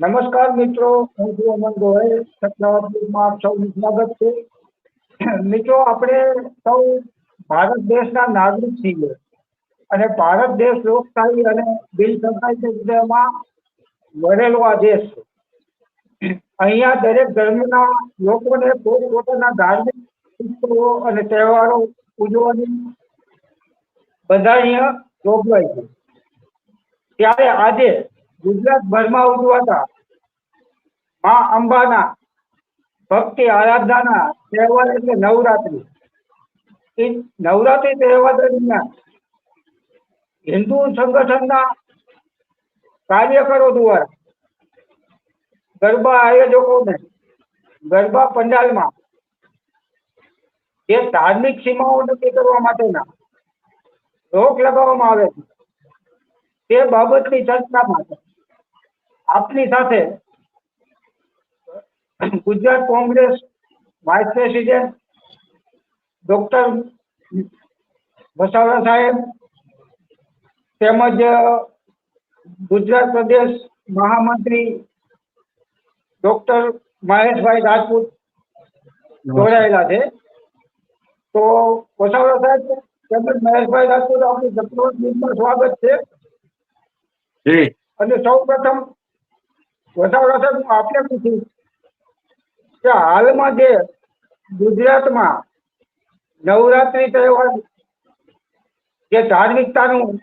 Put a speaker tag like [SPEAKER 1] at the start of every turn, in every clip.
[SPEAKER 1] નમસ્કાર મિત્રો. હું છું અમન ગોહેલ. સત્તાવાર ન્યૂઝમાં આપ સૌનું સ્વાગત છે. મિત્રો, આપણે સૌ ભારત દેશના નાગરિક છીએ. અને ભારત દેશ લોકશાહી અને બિલ સંહિતામાં વરેલો આ દેશ છે. અહીંયા દરેક ધર્મના લોકોને પોતપોતાના ધાર્મિક ઉત્સવો અને તહેવારો ઉજવવાની બધાય જોગવાઈ છે. ત્યારે આજે ગુજરાતભરમાં ઉજવાતા મા અંબાના ભક્તિ આરાધનાના તહેવાર એટલે નવરાત્રી. નવરાત્રી તહેવાર દરમિયાન હિન્દુ સંગઠનના કાર્યકરો દ્વારા ગરબા આયોજકોને ગરબા પંડાલમાં જે ધાર્મિક સીમાઓ નક્કી કરવા માટેના રોક લગાવવામાં આવે છે. તે બાબતની ચર્ચા માટે આપની સાથે Gujarat Congress vice president doctor Vasavada સાહેબ તેમજ ગુજરાત પ્રદેશ મહામંત્રી ડોક્ટર મહેશભાઈ રાજપૂત જોડાયેલા છે. તો વસાવડા સાહેબ તેમજ મહેશભાઈ રાજપૂત આપણી ન્યૂઝમાં સ્વાગત છે. અને સૌ પ્રથમ વસાવડા સાહેબ હું આપને પૂછું કે હાલમાં જે ગુજરાતમાં નવરાત્રી તહેવાર જે ધાર્મિકતાનું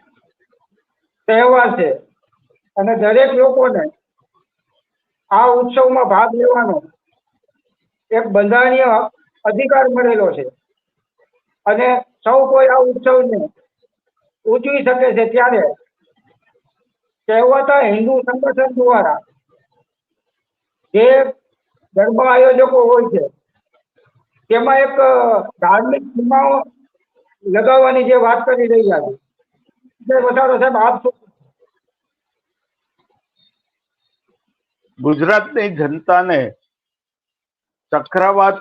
[SPEAKER 1] તહેવાર છે અને દરેક લોકોને આ ઉત્સવમાં ભાગ લેવાનો એક બંધારણીય અધિકાર મળેલો છે. અને સૌ કોઈ આ ઉત્સવને ઉજવી શકે છે ત્યારે કહેવાતા હિન્દુ સંગઠન દ્વારા જે ગરબા આયોજકો હોય છે, તેમાં એક ધાર્મિક સીમાઓ લગાવવાની જે વાત કરી રહ્યા છે. તે સાહેબ આપ
[SPEAKER 2] ગુજરાતની જનતાને ચક્રવાત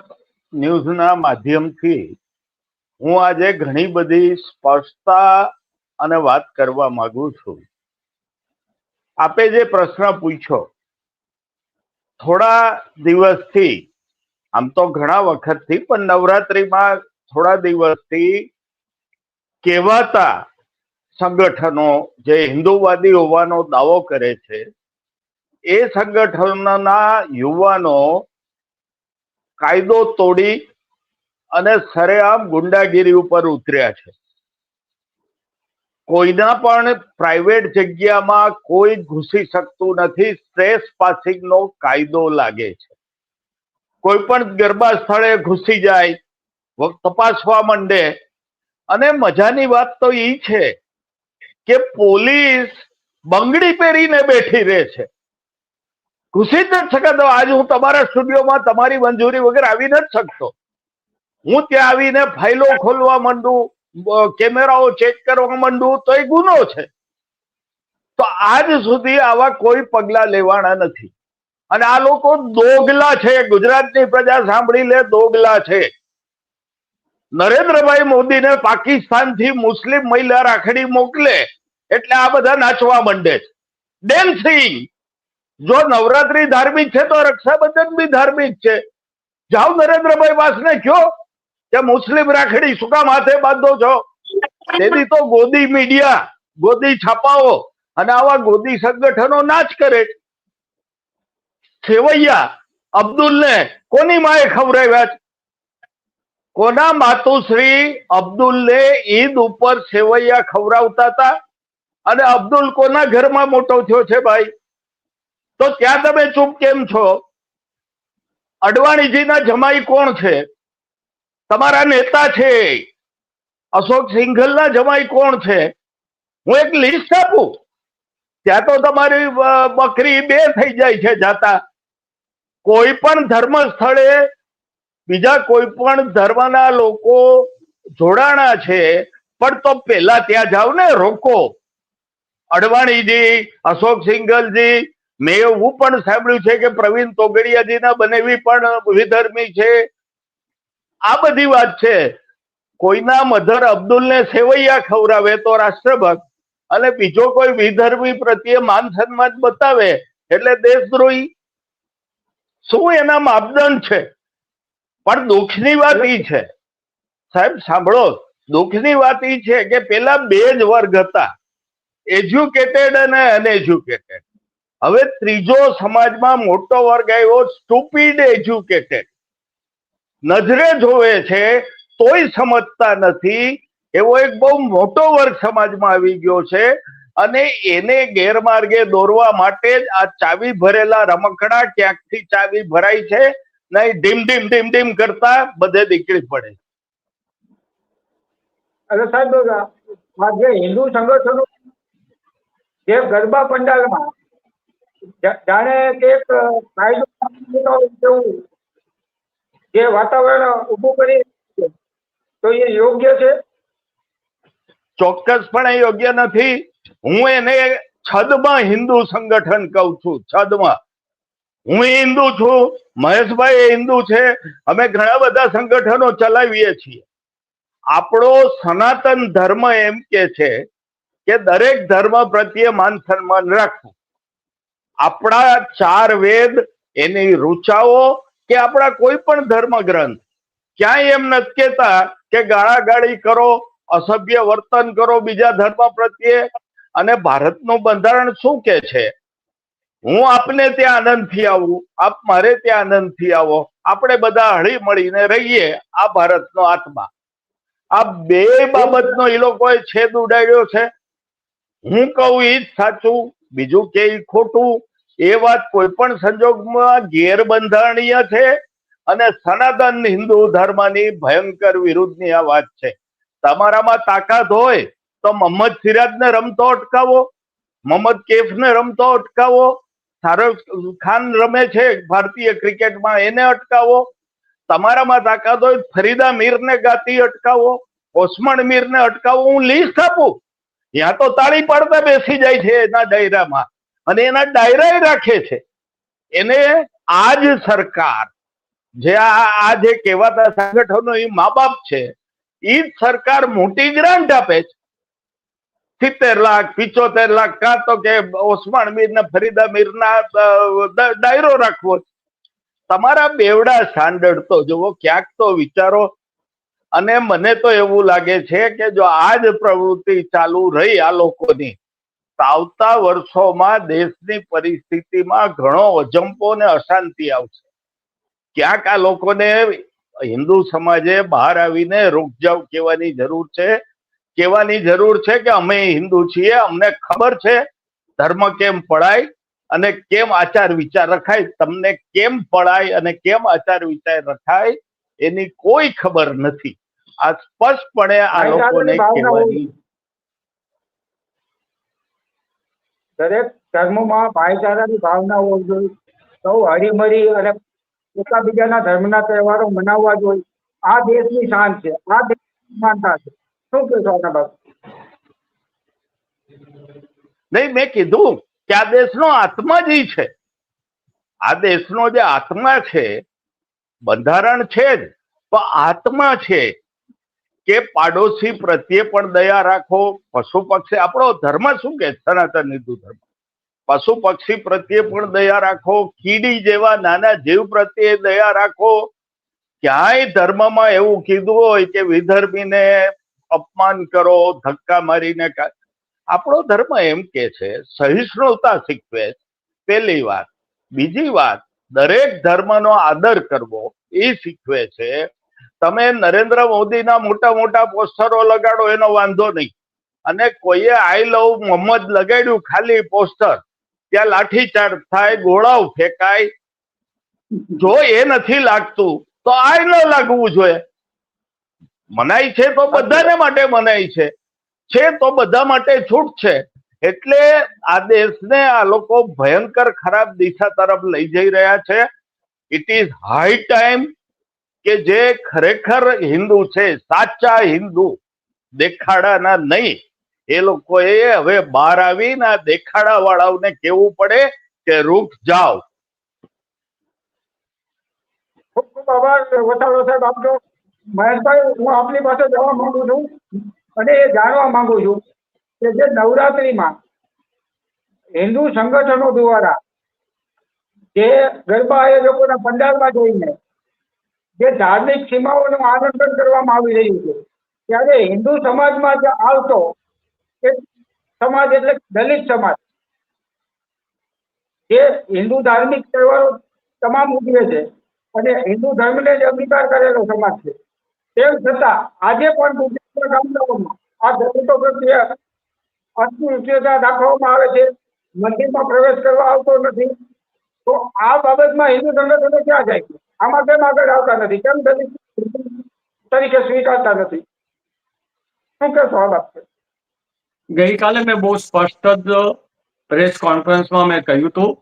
[SPEAKER 2] ન્યૂઝના માધ્યમથી હું આજે ઘણી બધી સ્પષ્ટતા અને વાત કરવા માંગુ છું. આપે જે પ્રશ્ન પૂછ્યો થોડા દિવસથી, આમ તો ઘણા વખતથી, પણ નવરાત્રીમાં થોડા દિવસથી કહેવાતા સંગઠનો, જે હિન્દુવાદી હોવાનો દાવો કરે છે, એ સંગઠનોના યુવાનો કાયદો તોડી અને સરેઆમ ગુંડાગીરી ઉપર ઉતર્યા છે. કોઈના પણ પ્રાઇવેટ જગ્યામાં કોઈ ઘૂસી શકતું નથી સ્ટ્રેસ પાસિંગ નો કાયદો લાગે છે. કોઈ પણ ગરબા સ્થળે ઘૂસી જાય તપાસવા માંડે, અને મજાની વાત તો એ છે કે પોલીસ બંગડી પહેરીને બેઠી રહે છે. ઘૂસી જ નથી શકતો. આજ હું તમારા સ્ટુડિયોમાં તમારી મંજૂરી વગર આવી નથી શકતો. હું ત્યાં આવીને ફાઇલો ખોલવા માંડું કેમેરાઓ ચેક કરવા માંડવું તો એ ગુનો છે. તો આજ સુધી આવા કોઈ પગલા લેવાના નથી. અને આ લોકો દોગલા છે. ગુજરાતની પ્રજા સાંભળી લે, દોગલા છે. નરેન્દ્રભાઈ મોદીને પાકિસ્તાનથી મુસ્લિમ મહિલા રાખડી મોકલે એટલે આ બધા નાચવા માંડે છે. ડેન્સિંગ જો નવરાત્રી ધાર્મિક છે તો રક્ષાબંધન બી ધાર્મિક છે. જાઓ નરેન્દ્રભાઈ વાસને કયો કે મુસ્લિમ રાખડી શું કામ બાંધો છો? તેથી તો ગોદી મીડિયા, ગોદી છાપાઓ અને આવા ગોદી સંગઠનો નાચ કરે. છે. અબ્દુલ ને કોની માએ ખવડાવ્યા કોના માતુશ્રી અબ્દુલને ઈદ ઉપર સેવૈયા ખવડાવતા હતા? અને અબ્દુલ કોના ઘરમાં મોટો થયો છે ભાઈ? તો ત્યાં તમે ચૂપ કેમ છો? અડવાણીજીના જમાઈ કોણ છે? તમારા નેતા છે. અશોક સિંઘલના જમાઈ કોણ છે? હું એક લિસ્ટ આપું. ત્યાં તો તમારી બકરી બે થઈ જાય છે જાતા. કોઈ પણ ધર્મ સ્થળે બીજા કોઈ પણ ધર્મના લોકો જોડાણા છે, પણ તો પેલા ત્યાં જાવ ને, રોકો. અડવાણીજી, અશોક સિંઘલજી, મેં એવું પણ સાંભળ્યું છે કે પ્રવીણ તોગડિયાજીના બનેવી પણ વિધર્મી છે. આ બધી વાત છે. કોઈના મધર અબ્દુલ ને સેવૈયા ખવડાવે તો રાષ્ટ્રભક્ત, અને બીજો કોઈ વિધર્મી પ્રત્યે માન સન્માન બતાવે એટલે દેશદ્રોહી. શું એના માપદંડ છે? પણ દુઃખની વાત ઈ છે. સાહેબ, સાંભળો, દુઃખની વાત ઈ છે કે પેલા બે જ વર્ગ હતા. એજ્યુકેટેડ અને અનએજ્યુકેટેડ. હવે ત્રીજો સમાજમાં મોટો વર્ગ આવ્યો, સ્ટુપિડ એજ્યુકેટેડ. નજરે જોવે છે, તોય સમજતા નથી. એવો એક બહુ મોટો વર્ગ સમાજમાં આવી ગયો છે અને એને ગેરમાર્ગે દોરવા માટે જ આ ચાવી ભરેલા રમકડા ક્યાંકથી ચાવી ભરાય છે નહીં ડીમ ડીમ ડીમ ડીમ કરતા બધે નીકળી પડે.
[SPEAKER 1] અને સાહેબ જે હિન્દુ સંગઠનો જે ગરબા પંડાલમાં, જાણે એક કાયદો જે વાતાવરણ ઊભું કરી તો એ યોગ્ય છે?
[SPEAKER 2] ચોક્કસપણે યોગ્ય નથી. હું એને છદમાં હિન્દુ સંગઠન કહું છું, છદમાં. હું હિન્દુ છું, મહેશભાઈ હિન્દુ છે. અમે ઘણા બધા સંગઠનો ચલાવીએ છીએ. આપણો સનાતન ધર્મ એમ કે છે કે દરેક ધર્મ પ્રત્યે માન સન્માન રાખવું. આપણા ચાર વેદ એની રૂચાઓ કે આપણા કોઈ પણ ધર્મ ગ્રંથ ક્યાંય એમ નથી કહેતા કે ગાળાગાળી કરો, અસભ્ય વર્તન કરો બીજા ધર્મ પ્રત્યે. અને ભારતનું બંધારણ શું કે છે? હું આપને ત્યાં આનંદથી આવું, આપ મારે ત્યાં આનંદથી આવો. આપણે બધા હળી મળીને રહીએ આ ભારતનો આત્મા. આ બે બાબતનો એ લોકોએ છેદ ઉડાડ્યો છે. હું કહું એ જ સાચું, બીજું કે ખોટું. એ વાત કોઈ પણ સંજોગમાં ગેરબંધારણીય છે અને સનાતન હિન્દુ ધર્મની ભયંકર વિરુદ્ધની આ વાત છે. તમારામાં તાકાત હોય તો મોહમ્મદ સિરાજને રમતો અટકાવો, મોહમ્મદ કેફને રમતો અટકાવો, શાહરુખ ખાન રમે છે ભારતીય ક્રિકેટમાં એને અટકાવો, તમારામાં તાકાત હોય ફરીદા મીરને ગાતી અટકાવો, ઓસમાન મીરને અટકાવો, હું લિસ્ટ આપું. ત્યાં તો તાળી પાડતા બેસી જાય છે એના ડાયરામાં. અને એના ડાયરા રાખે છે. એને આજ સરકાર, જે આ જે કહેવાતા સંગઠનો એ મા બાપ છે, એ જ સરકાર મોટી ગ્રાન્ટ આપે છે. સિત્તેર લાખ, પિચોતેર લાખ, કાં તો કે ઓસમાન મીર ને ફરીદા મીરના ના ડાયરો રાખવો તમારા બેવડા સ્ટાન્ડર્ડ તો જુઓ, ક્યાંક તો વિચારો, અને મને તો એવું લાગે છે કે જો આ જ પ્રવૃત્તિ ચાલુ રહી આ લોકોની આવતા વર્ષોમાં દેશની પરિસ્થિતિમાં ઘણો અજંપો ને અશાંતિ આવશે. ક્યાંક આ લોકોને હિન્દુ સમાજે બહાર આવીને રોકજાવ કહેવાની જરૂર છે. કહેવાની જરૂર છે કે અમે હિન્દુ છીએ અમને ખબર છે ધર્મ કેમ પડાય અને કેમ આચાર વિચાર રખાય તમને કેમ પડાય અને કેમ આચાર વિચાર રખાય એની કોઈ ખબર નથી. આ સ્પષ્ટપણે આ લોકોને કહેવાની
[SPEAKER 1] દરેક ધર્મમાં ભાઈચારાની ભાવના હોવી જોઈએ. સૌ હળીમળી અને એકબીજાના ધર્મના તહેવારો મનાવવા જોઈએ. આ દેશની શાન છે. આ દેશની માનતા છે. શું કહેશો આના બાબત
[SPEAKER 2] નહીં, મેં કીધું કે આ દેશનો આત્મા જ છે. આ દેશનો જે આત્મા છે, બંધારણ છે જ, પણ આત્મા છે. કે પાડોશી પ્રત્યે પણ દયા રાખો. પશુ પક્ષી, આપણો ધર્મ શું કે? સનાતન હિન્દુ ધર્મ. પશુ પક્ષી પ્રત્યે પણ દયા રાખો. કીડી જેવા નાના જીવ પ્રત્યે દયા રાખો. ક્યાંય ધર્મમાં એવું કીધું હોય કે વિધર્મીને અપમાન કરો, ધક્કા મારીને આપણો ધર્મ એમ કે છે, સહિષ્ણુતા શીખવે. પહેલી વાત. બીજી વાત. દરેક ધર્મનો આદર કરવો એ શીખવે છે તમે નરેન્દ્ર મોદીના મોટા મોટા પોસ્ટરો લગાડો, એનો વાંધો નહીં. અને કોઈએ આઈ લવ મોહમ્મદ લગાડ્યું ખાલી પોસ્ટર ત્યાં લાઠીચાર્જ થાય, ગોળાઓ ફેંકાય, જો એ નથી લાગતું, તો આય ન લાગવું જોઈએ. મનાય છે તો બધાને માટે મનાય છે. છે તો બધા માટે છૂટ છે. એટલે આ દેશને આ લોકો ભયંકર ખરાબ દિશા તરફ લઈ જઈ રહ્યા છે. ઇટ ઇઝ હાઈ ટાઈમ કે જે ખરેખર હિન્દુ છે, સાચા હિન્દુ, દેખાડાના નહીં. એ લોકોએ હવે બહાર આવીને આ દેખાડા વાળાઓને કેવું પડે કે રૂક જાઓ.
[SPEAKER 1] હું આપની પાસે જવા માંગુ છું અને એ જાણવા માંગુ છું કે જે નવરાત્રીમાં હિન્દુ સંગઠનો દ્વારા જે ગરબા લોકોના પંડાલમાં જઈને જે ધાર્મિક સીમાઓનું આનંદન કરવામાં આવી રહ્યું છે. ત્યારે હિન્દુ સમાજમાં જે આવતો એ સમાજ એટલે દલિત સમાજ, જે હિન્દુ ધાર્મિક તહેવારો તમામ ઉજવે છે અને હિન્દુ ધર્મને જ અંગીકાર કરેલો સમાજ છે. તેમ છતાં આજે પણ ગુજરાતના ગામડાઓમાં આ દલિતો પ્રત્યે અસ્પૃશ્યતા દાખવવામાં આવે છે. મંદિરમાં પ્રવેશ કરવા આવતો નથી. તો આ બાબતમાં હિન્દુ સંગઠનો ક્યાં જાય છે? આમાં કેમ આગળ આવતા નથી? કેમ દલિત તરીકે સ્વીકારતા નથી? શું કહેશો આ બાબતે
[SPEAKER 3] ગઈકાલે મેં બહુ સ્પષ્ટ જ પ્રેસ કોન્ફરન્સમાં મેં કહ્યું હતું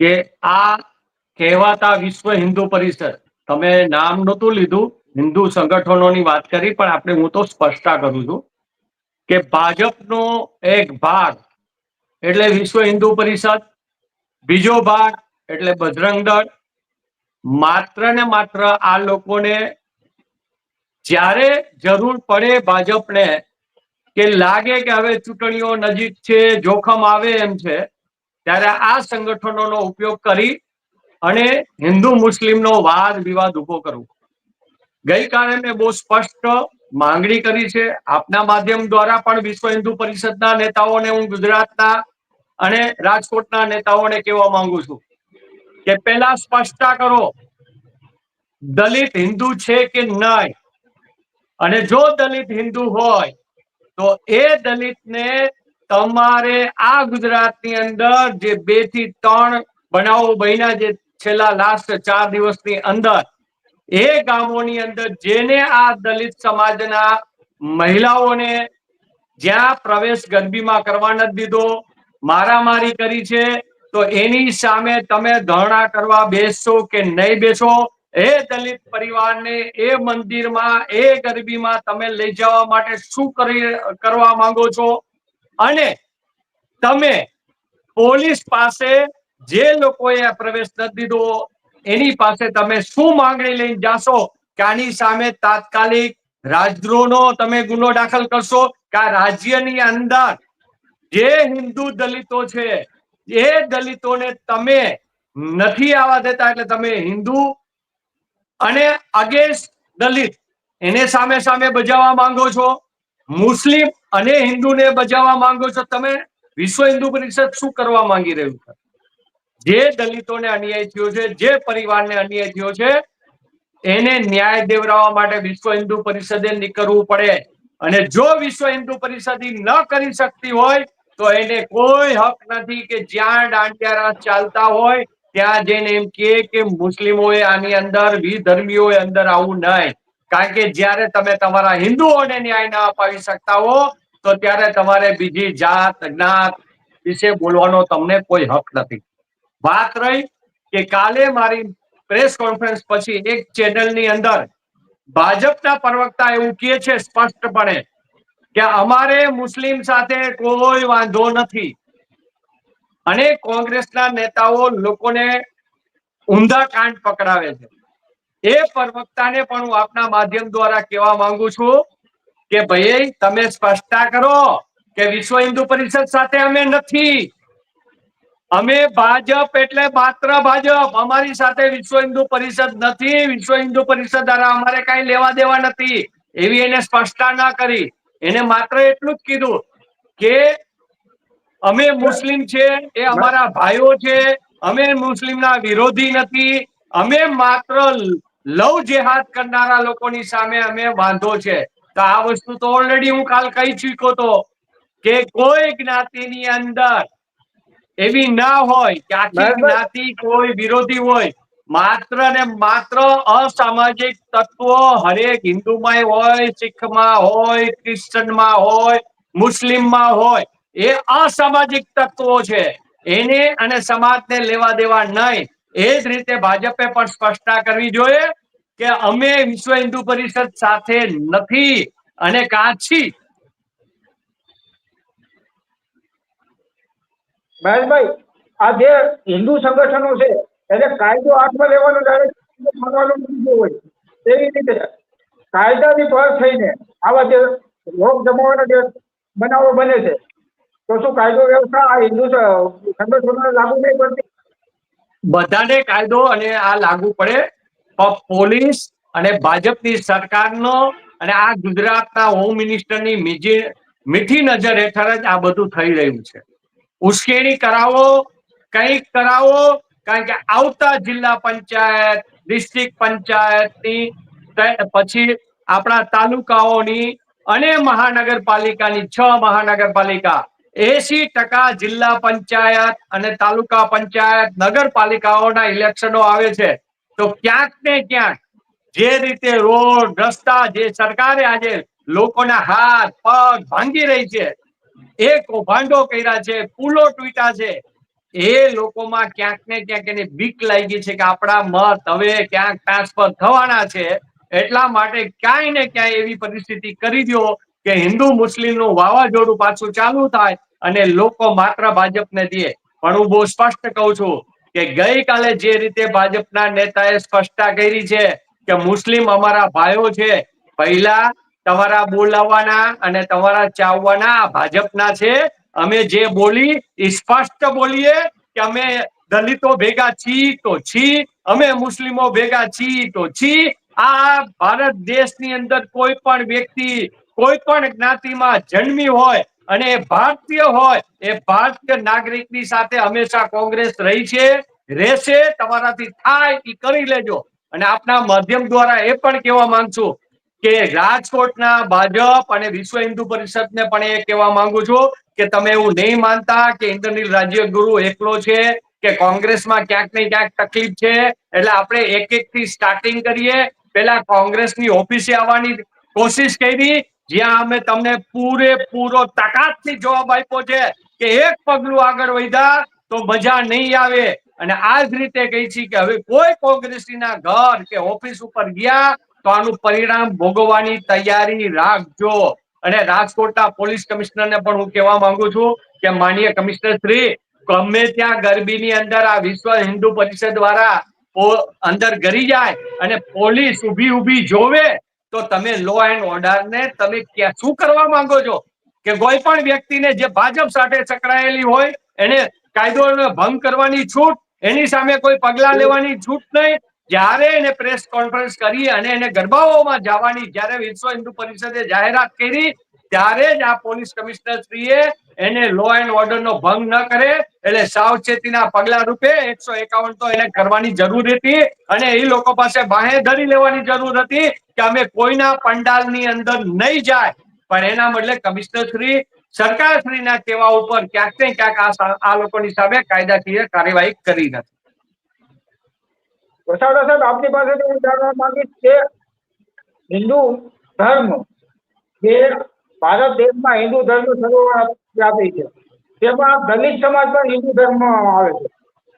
[SPEAKER 3] કે આ કહેવાતા વિશ્વ હિન્દુ પરિષદ, તમે નામ નહોતું લીધું, હિન્દુ સંગઠનોની વાત કરી, પણ આપણે હું તો સ્પષ્ટતા કરું છું કે ભાજપનો એક ભાગ એટલે વિશ્વ હિન્દુ પરિષદ, બીજો ભાગ એટલે બજરંગ દળ માત્ર ને માત્ર આ લોકોને જ્યારે જરૂર પડે ભાજપને કે લાગે કે હવે ચૂંટણીઓ નજીક છે, જોખમ આવે એમ છે, ત્યારે આ સંગઠનોનો ઉપયોગ કરી અને હિન્દુ મુસ્લિમનો વાદ વિવાદ ઊભો કરવો. ગઈકાલે મેં બહુ સ્પષ્ટ માંગણી કરી છે. આપના માધ્યમ દ્વારા પણ વિશ્વ હિન્દુ પરિષદના નેતાઓને હું ગુજરાતના અને રાજકોટના નેતાઓને કહેવા માંગુ છું. કે પહેલા સ્પષ્ટતા કરો. દલિત હિન્દુ છે કે નહીં? અને જો દલિત હિન્દુ હોય, તો એ દલિતને તમારે આ ગુજરાતની અંદર જે બેથી ત્રણ બનાવો બન્યા જે છેલ્લા લાસ્ટ ચાર દિવસની અંદર, એ ગામોની અંદર જેને આ દલિત સમાજના મહિલાઓને જ્યાં પ્રવેશ ગરબીમાં કરવા નથી દીધો, મારામારી કરી છે તો એની સામે તમે ધરણા કરવા બેસશો કે નહીં બેસો એ દલિત પરિવારને, એ મંદિરમાં, એ ગરબીમાં તમે લઈ જવા માટે શું કરી, કરવા માંગો છો? અને તમે પોલીસ પાસે જે લોકોએ પ્રવેશ નથી દીધો, એની પાસે તમે શું માંગણી લઈને જાશો? કે આની સામે તાત્કાલિક રાજદ્રોહનો તમે ગુનો દાખલ કરશો? કે રાજ્યની અંદર જે હિન્દુ દલિતો છે એ દલિતોને તમે નથી આવવા દેતા એટલે તમે હિન્દુ અને અગેન્સ્ટ દલિત, એને સામે સામે બજાવવા માંગો છો, મુસ્લિમ અને હિન્દુને બજાવવા માંગો છો, તમે વિશ્વ હિન્દુ પરિષદ શું કરવા માંગી રહ્યું છે? જે દલિતોને અન્યાય થયો છે, જે પરિવારને અન્યાય થયો છે, એને ન્યાય દેવડાવવા માટે વિશ્વ હિન્દુ પરિષદે નીકળવું પડે. અને જો વિશ્વ હિન્દુ પરિષદ ન કરી શકતી હોય તો એને કોઈ હક નથી કે જ્યાં દાંડિયા રાસ ચાલતા હોય, ત્યાં જઈને એમ કે મુસ્લિમોએ આની અંદર વિધર્મીઓએ અંદર આવું નહીં. કારણ કે જ્યારે તમે તમારા હિન્દુઓને ન્યાય ના અપાવી શકતા હો, તો ત્યારે તમારે બીજી જાત, જ્ઞાત વિશે બોલવાનો તમને કોઈ હક નથી. વાત રહી કે કાલે મારી પ્રેસ કોન્ફરન્સ પછી એક ચેનલની અંદર ભાજપના પ્રવક્તા એવું કહે છે સ્પષ્ટપણે કે અમારે મુસ્લિમ સાથે કોઈ વાંધો નથી. અને કોંગ્રેસના નેતાઓ લોકોને ઊંધા કાંડ પકડાવે છે. એ પ્રવક્તાને પણ હું આપના માધ્યમ દ્વારા કહેવા માંગુ છું કે ભાઈ, તમે સ્પષ્ટતા કરો કે વિશ્વ હિન્દુ પરિષદ સાથે અમે નથી. અમે ભાજપ એટલે માત્ર ભાજપ. અમારી સાથે વિશ્વ હિન્દુ પરિષદ નથી. વિશ્વ હિન્દુ પરિષદ દ્વારા અમારે કઈ લેવા દેવા નથી. એવી એને સ્પષ્ટતા ના કરી. એને માત્ર એટલું જ કીધું કે અમે મુસ્લિમ છે એ અમારા ભાઈઓ છે અમે મુસ્લિમના વિરોધી નથી અમે માત્ર લવ જેહાદ કરનારા લોકોની સામે અમે વાંધો છે. તો આ વસ્તુ તો ઓલરેડી હું કાલ કહી ચૂક્યો તો કે કોઈ જ્ઞાતિની અંદર એવી ના હોય કે આખી જ્ઞાતિ કોઈ વિરોધી હોય માત્ર ને માત્ર અસામાજિક તત્વો હરેક હિન્દુમાં હોય, શીખમાં હોય ક્રિશ્ચનમાં હોય, મુસ્લિમમાં હોય, એ અસામાજિક તત્વો છે. એને અને સમાજને લેવા દેવા નહીં. એ જ રીતે ભાજપે પણ સ્પષ્ટતા કરવી જોઈએ કે અમે વિશ્વ હિન્દુ પરિષદ સાથે નથી અને કાછી.
[SPEAKER 1] મહેશભાઈ, આ જે હિન્દુ સંગઠનો છે એને કાયદો હાથમાં લેવાનો ડાયરેક્ટ માનવાનો હોય. એવી રીતે કાયદાની પર થઈને આવા જે લોક જમાવાના જે બનાવો બને છે, તો શું કાયદો વ્યવસ્થા આ હિન્દુ સંગઠનોને લાગુ નહીં પડતી?
[SPEAKER 3] બધાને કાયદો અને આ લાગુ પડે. પોલીસ અને ભાજપની સરકારનો અને આ ગુજરાતના હોમ મિનિસ્ટરની મીજી, મીઠી નજર હેઠળ જ આ બધું થઈ રહ્યું છે. ઉશ્કેરણી કરાવો, કંઈક કરાવો કારણ કે આવતા જિલ્લા પંચાયત, ડિસ્ટ્રિક્ટ પંચાયતની પછી આપણા તાલુકાઓની અને મહાનગરપાલિકાની છ મહાનગરપાલિકા એસી ટકા જિલ્લા પંચાયત અને તાલુકા પંચાયત નગરપાલિકાઓના ઇલેક્શનો આવે છે. તો ક્યાંક ને ક્યાંક જે રીતે રોડ, રસ્તા જે સરકારે આજે લોકોના હાથ, પગ ભાંગી રહી છે એ કૌભાંડો કર્યા છે, પુલો તૂટ્યા છે એ લોકોમાં ક્યાંક ને ક્યાંક એને બીક લાગી છે કે આપણા મત હવે ક્યાંક ટ્રાન્સફર થવાના છે. એટલા માટે ક્યાંય ને ક્યાંય એવી પરિસ્થિતિ કરી દો કે હિન્દુ મુસ્લિમનું વાવાઝોડું પાછું ચાલુ થાય અને લોકો માત્ર ભાજપને દે. પણ હું બહુ સ્પષ્ટ કહું છું કે ગઈકાલે જે રીતે ભાજપના નેતાએ સ્પષ્ટતા કરી છે કે મુસ્લિમ અમારા ભાઈઓ છે, પહેલા તમારા બોલાવવાના અને તમારા ચાવવાના ભાજપના છે અમે જે બોલી એ સ્પષ્ટ બોલીએ કે અમે દલિતો ભેગા છી તો છી, અમે મુસ્લિમો ભેગા છી તો છી. આ ભારત દેશની અંદર કોઈ પણ વ્યક્તિ, કોઈ પણ જ્ઞાતિમાં જન્મી હોય અને ભારતીય હોય, એ ભારતીય નાગરિકની સાથે હંમેશા કોંગ્રેસ રહી છે, રહેશે, તમારાથી થાય એ કરી લેજો. અને આપના માધ્યમ દ્વારા એ પણ કહેવા માંગુ કે રાજકોટના ભાજપ અને વિશ્વ હિન્દુ પરિષદને પણ એ કહેવા માંગુ છું કે તમે એવું નહીં માનતા કે ઇન્દ્રનીલ રાજ્ય ગુરુ એકલો છે, કે કોંગ્રેસમાં ક્યાંક ને ક્યાંક તકલીફ છે? એટલે આપણે એક એક થી સ્ટાર્ટિંગ કરીએ. પેલા કોંગ્રેસની ઓફિસે આવવાની કોશિશ કરી. જ્યાં અમે તમને પૂરેપૂરો તાકાતથી જવાબ આપ્યો છે કે એક પગલું આગળ વધ્યા તો મજા નહીં આવે. અને આ જ રીતે કહી છે કે હવે કોઈ કોંગ્રેસીના ઘર કે ઓફિસ ઉપર ગયા તો આનું પરિણામ ભોગવવાની તૈયારી રાખજો. અને રાજકોટના પોલીસ કમિશનરને પણ હું કહેવા માંગુ છું કે માનીય કમિશનર શ્રી, ગમે ત્યાં ગરબીની અંદર આ વિશ્વ હિન્દુ પરિષદ દ્વારા અંદર ગરી જાય અને પોલીસ ઊભી ઊભી જોવે, તો તમે લો એન્ડ ઓર્ડર ને તમે ક્યાં- શું કરવા માંગો છો? કે કોઈ પણ વ્યક્તિને જે ભાજપ સાથે સંકળાયેલી હોય, એને કાયદોનો ભંગ કરવાની છૂટ, એની સામે કોઈ પગલા લેવાની છૂટ નહીં જ્યારે એને પ્રેસ કોન્ફરન્સ કરી અને એને ગરબાઓમાં જવાની, જ્યારે વિશ્વ હિન્દુ પરિષદે જાહેરાત કરી, ત્યારે જ આ પોલીસ કમિશનર એને લો એન્ડ ઓર્ડર નો ભંગ ન કરે, એટલે સાવચેતીના પગલા રૂપે એકસો એકાવન તો એને કરવાની જરૂર હતી અને એ લોકો પાસે બાહે ધરી લેવાની જરૂર હતી કે અમે કોઈના પંડાલની અંદર નહીં જાય. પણ એના બદલે કમિશનર શ્રી, સરકાર શ્રીના કહેવા ઉપર ક્યાંક ને ક્યાંક આ લોકોની સામે કાયદાકીય કાર્યવાહી કરી નથી.
[SPEAKER 1] વસાવડા સાહેબ, આપની પાસેથી હું જાણવા માંગીશ કે હિન્દુ ધર્મ જે ભારત દેશમાં હિન્દુ ધર્મ સર્વવ્યાપી છે, તેમાં દલિત સમાજ પણ હિન્દુ ધર્મ આવે છે.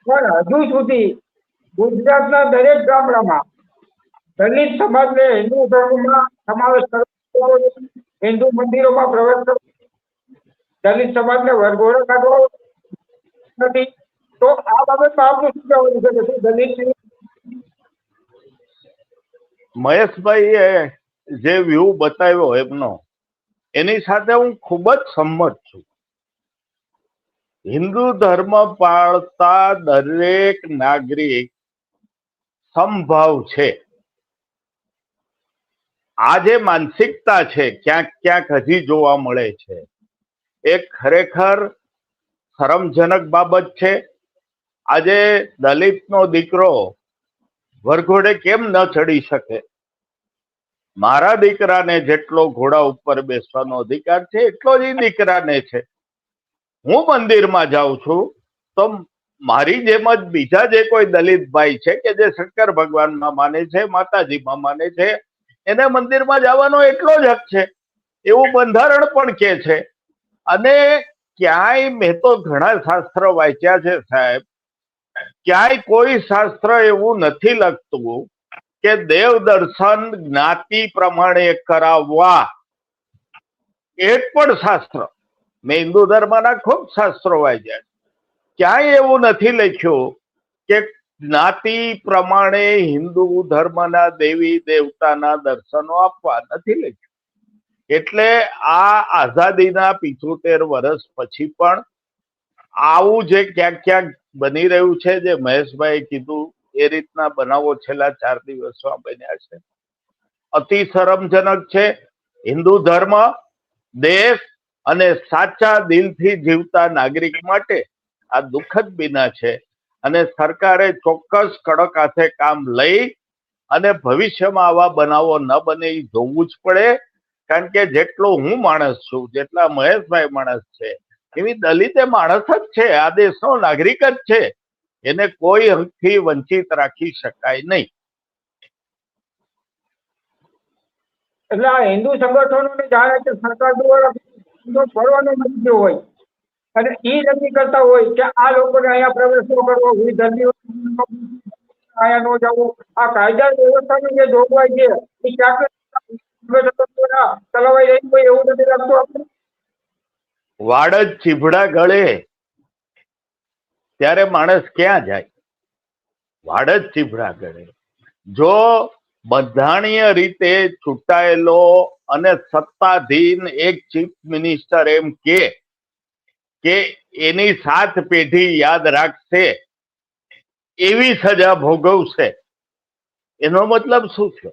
[SPEAKER 1] પણ હજુ સુધી ગુજરાતના દરેક ગામડામાં દલિત સમાજને હિન્દુ ધર્મમાં સમાવેશ કરવો હિન્દુ મંદિરોમાં પ્રવેશ કરવો દલિત સમાજને વરઘોડો કાઢવો નથી. તો આ બાબતમાં આપનું શું કહેવાનું છે દલિત
[SPEAKER 2] મહેશભાઈએ જે વ્યૂ બતાવ્યો એમનો, એની સાથે હું ખૂબ જ સંમત છું. હિન્દુ ધર્મ પાળતા દરેક નાગરિક સંભાવ છે. આ જે માનસિકતા છે, ક્યાંક ક્યાંક હજી જોવા મળે છે. એ ખરેખર શરમજનક બાબત છે. આજે દલિતનો દીકરો વરઘોડે કેમ ન ચડી શકે? મારા દીકરાને જેટલો ઘોડા ઉપર બેસવાનો અધિકાર છે, એટલો જ દીકરાને છે. હું મંદિરમાં જાઉં છું, તો મારી જેમ જ બીજા જે કોઈ દલિત ભાઈ છે કે જે શંકર ભગવાનમાં માને છે, માતાજીમાં માને છે, એને મંદિરમાં જવાનો એટલો જ હક છે. એવું બંધારણ પણ કે છે. અને ક્યાંય મેં તો ઘણા શાસ્ત્ર વાંચ્યા છે સાહેબ. ક્યાંય કોઈ શાસ્ત્ર એવું નથી લખતું કે દેવ દર્શન જ્ઞાતિ પ્રમાણે કરાવવા. એક પણ શાસ્ત્ર. મેં હિન્દુ ધર્મના ખૂબ શાસ્ત્રો વાંચ્યા ક્યાંય એવું નથી લખ્યું કે જ્ઞાતિ પ્રમાણે હિન્દુ ધર્મના દેવી દેવતાના દર્શનો આપવા. નથી લખ્યું. એટલે આ આઝાદીના પિચોતેર વર્ષ પછી પણ આવું જે ક્યાંક ક્યાંક બની રહ્યું છે, જે મહેશભાઈ કીધું એ રીતના બનાવો છેલ્લા ચાર દિવસમાં બન્યા છે. અતિ શરમજનક છે. હિન્દુ ધર્મ દેશ અને સાચા દિલથી જીવતા નાગરિક માટે આ દુઃખદ બિના છે અને સરકારે ચોક્કસ કડક હાથે કામ લઈ અને ભવિષ્યમાં આવા બનાવો ન બને એ જોવું જ પડે. કારણ કે જેટલો હું માણસ છું, જેટલા મહેશભાઈ માણસ છે, એવી દલિતે માણસ જ છે, આ દેશનો નાગરિક જ છે. એને કોઈ હકથી વંચિત રાખી શકાય નહીં.
[SPEAKER 1] એટલે આ હિન્દુ સંગઠનોને જાણે કે સરકાર દ્વારા ફરવાનો મંજૂર હોય અને એ નક્કી કરતા હોય કે આ લોકોને અહીંયા પ્રવેશ ન કરવો વિધર્મીઓ અહીંયા ન જવું આ કાયદા વ્યવસ્થાની જે જોગવાઈ છે એ ક્યાંક ચલાવાઈ રહી હોય એવું નથી લાગતું આપણે
[SPEAKER 2] વાડ જ ચીભડા ગળે. ત્યારે માણસ ક્યાં જાય? વાડ જ ચીભડા ગળે. જો બંધારણીય રીતે ચૂંટાયેલો અને સત્તાધીન એક ચીફ મિનિસ્ટર એમ કે કે એની સાત પેઢી યાદ રાખશે, એવી સજા ભોગવશે, એનો મતલબ શું છે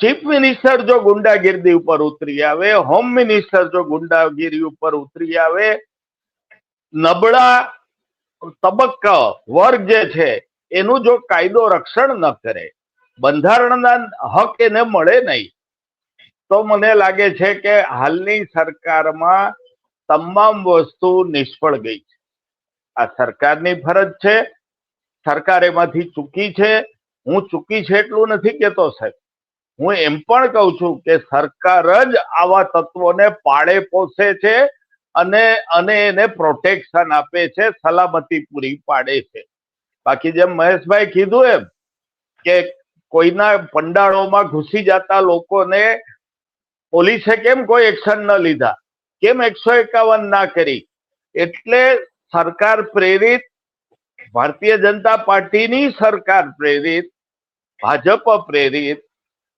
[SPEAKER 2] ચીફ મિનિસ્ટર જો ગુંડાગીરી ઉપર ઉતરી આવે, હોમ મિનિસ્ટર જો ગુંડાગીરી ઉપર ઉતરી આવે નબળા તબક્કા વર્ગ જે છે, એનું જો કાયદો રક્ષણ ન કરે, બંધારણના હક એને મળે નહીં. તો મને લાગે છે કે હાલની સરકારમાં તમામ વસ્તુ નિષ્ફળ ગઈ છે. આ સરકારની ફરજ છે, સરકાર એમાંથી ચૂકી છે, હું ચૂકી છે એટલું નથી કેતો સાહેબ. હું એમ પણ કહું છું કે સરકાર જ આવા તત્વોને પાળે પોષે છે અને અને એને પ્રોટેક્શન આપે છે સલામતી પૂરી પાડે છે. બાકી જેમ મહેશભાઈ કીધું એમ કે કોઈના પંડાળોમાં ઘૂસી જતા લોકોને પોલીસે કેમ કોઈ એક્શન ન લીધા? કેમ એકસો એકાવન ના કરી? એટલે સરકાર પ્રેરિત, ભારતીય જનતા પાર્ટીની સરકાર પ્રેરિત, ભાજપ પ્રેરિત,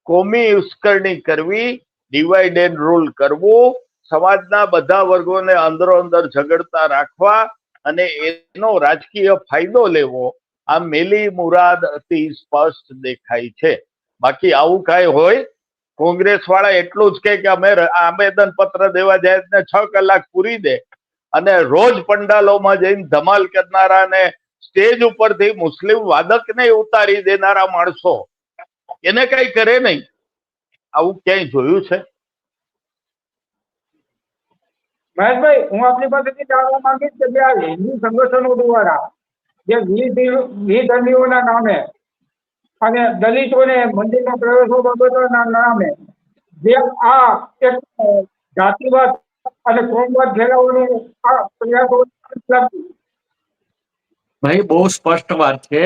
[SPEAKER 2] કોમી ઉશ્કરણી કરવી ડિવાઈડ એન્ડ રૂલ કરવું સમાજના બધા વર્ગોને અંદરો અંદર ઝઘડતા રાખવા અને એનો રાજકીય ફાયદો લેવો, આ મેલી મુરાદ અતિ સ્પષ્ટ દેખાય છે. બાકી આવું કાંઈ હોય કોંગ્રેસ વાળા એટલું જ કે અમે આવેદન પત્ર દેવા જાય ને છ કલાક પૂરી દે. અને રોજ પંડાલોમાં જઈને ધમાલ કરનારાને સ્ટેજ ઉપરથી મુસ્લિમ વાદકને ઉતારી દેનારા માણસો. એને કઈ કરે નહીં. આવું ક્યાંય જોયું છે?
[SPEAKER 1] મહેશભાઈ, હું આપની પાસેથી જાણવા માંગીશ કે આ હિન્દુ સંગઠનો દ્વારા જે વિધર્મીઓના નામે અને દલિતોને મંદિરના પ્રવેશો બાબતોના નામે જે આ એક જાતિવાદ અને કોમવાદ ફેલાવવાનું આ પ્રયાસો
[SPEAKER 3] ભાઈ, બહુ સ્પષ્ટ વાત છે.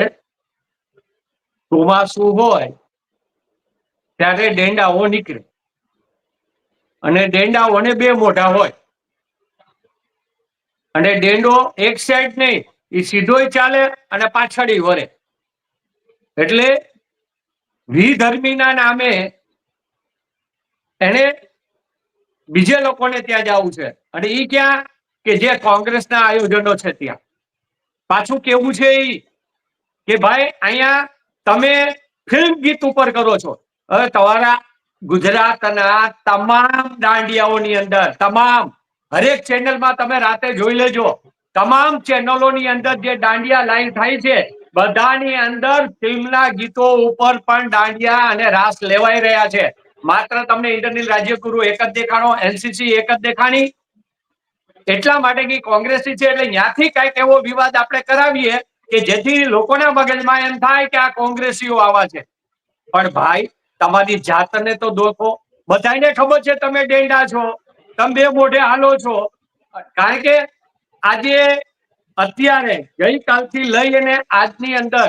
[SPEAKER 3] ચોમાસું હોય ત્યારે ડેંડાઓ નીકળે. અને ડેંડાઓને બે મોઢા હોય. અને ડેંડો એક સાઈડ નહીં એ સીધોય ચાલે અને પાછળ વરે એટલે વિધર્મીના નામે એને બીજે લોકોને ત્યાં જવું છે. અને એ ક્યાં? કે જે કોંગ્રેસના આયોજનો છે ત્યાં. પાછું કેવું છે ઈ? કે ભાઈ, અહીંયા તમે ફિલ્મ ગીત ઉપર કરો છો. હવે તમારા ગુજરાતના તમામ દાંડિયાઓની અંદર, તમામ હરેક ચેનલમાં તમે રાતે જોઈ લેજો. તમામ ચેનલોની અંદર જે દાંડિયા લાઈન થાય છે, બધાની અંદર ફિલ્મના ગીતો ઉપર પણ દાંડિયા અને રાસ લેવાઈ રહ્યા છે. માત્ર તમને ઇન્ટરનેટ રાજ્યગુરુ એક જ દેખાણો એનસીસી એક જ દેખાણી. એટલા માટે કે કોંગ્રેસી છે એટલે ત્યાંથી કંઈક એવો વિવાદ આપણે કરાવીએ કે જેથી લોકોના મગજમાં એમ થાય કે આ કોંગ્રેસીઓ આવા છે. પણ ભાઈ, તમારી જાતને તો દોખો. બધાને ખબર છે તમે ડેંડા છો. તમે બે મોઢે હાલો છો. કારણ કે આજે અત્યારે ગઈકાલથી લઈ અને આજની અંદર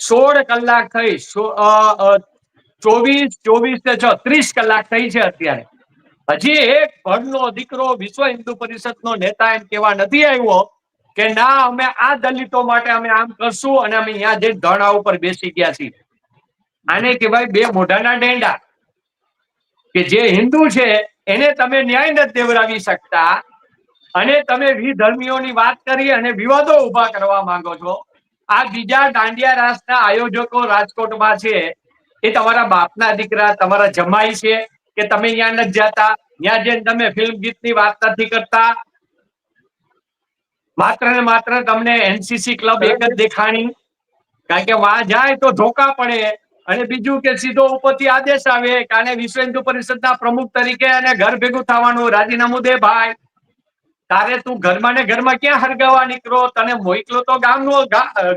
[SPEAKER 3] સોળ કલાક થઈ ચોવીસ ચોવીસ ને છ, ત્રીસ કલાક થઈ છે અત્યારે. હજી એક ભણનો દીકરો વિશ્વ હિન્દુ પરિષદનો નેતા એમ કેવા નથી આવ્યો કે ના, અમે આ દલિતો માટે અમે આમ કરશું અને અમે અહીંયા જે ધરણા ઉપર બેસી ગયા છીએ. આને કહેવાય બે મોઢાના ડેંડા. કે જે હિન્દુ છે એને તમે ન્યાય નથી દેવડાવી શકતા. અને તમે વિધર્મીઓની વાત કરી અને વિવાદો ઊભા કરવા માંગો છો. આ બીજા દાંડિયા રાસના આયોજકો રાજકોટમાં છે. એ તમારા બાપના દીકરા, તમારા જમાઈ છે કે તમે ત્યાં નથી જતા? ત્યાં જઈને તમે ફિલ્મ ગીતની વાત નથી કરતા? માત્ર ને માત્ર તમને એનસીસી ક્લબ એક જ દેખાણી. કારણ કે વાં જાય તો ધોકા પડે. અને બીજું કે સીધો ઉપરથી આદેશ આવે કે આને વિશ્વ હિન્દુ પરિષદના પ્રમુખ તરીકે અને ઘર ભેગું થવાનું રાજીનામું દે ભાઈ. તારે તું ઘરમાં ને ઘરમાં ક્યાં હરગાવા નીકળો? તને મોકલો તો ગામનું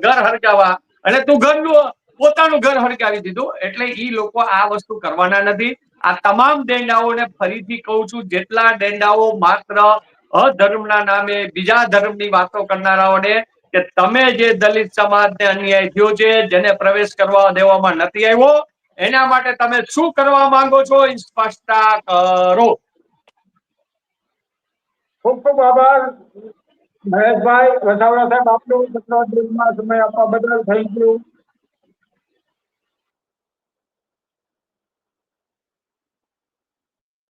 [SPEAKER 3] ઘર હરગાવા. અને તું ઘરનું પોતાનું ઘર હરગાવી દીધું. એટલે ઈ લોકો આ વસ્તુ કરવાના નથી. આ તમામ દેંડાઓને ફરીથી કહું છું, જેટલા દેંડાઓ માત્ર અધર્મના નામે, બીજા ધર્મની વાતો કરનારાઓને કે તમે જે દલિત સમાજને અન્યાય થયો છે, જેને પ્રવેશ કરવા દેવામાં નથી આવ્યો, એના માટે તમે શું કરવા માંગો છો? એ સ્પષ્ટતા કરો.
[SPEAKER 1] ખૂબ ખૂબ આભાર. મહેશભાઈ વસાવડા સાહેબ, આપનો સમય આપવા બદલ થેન્ક યુ.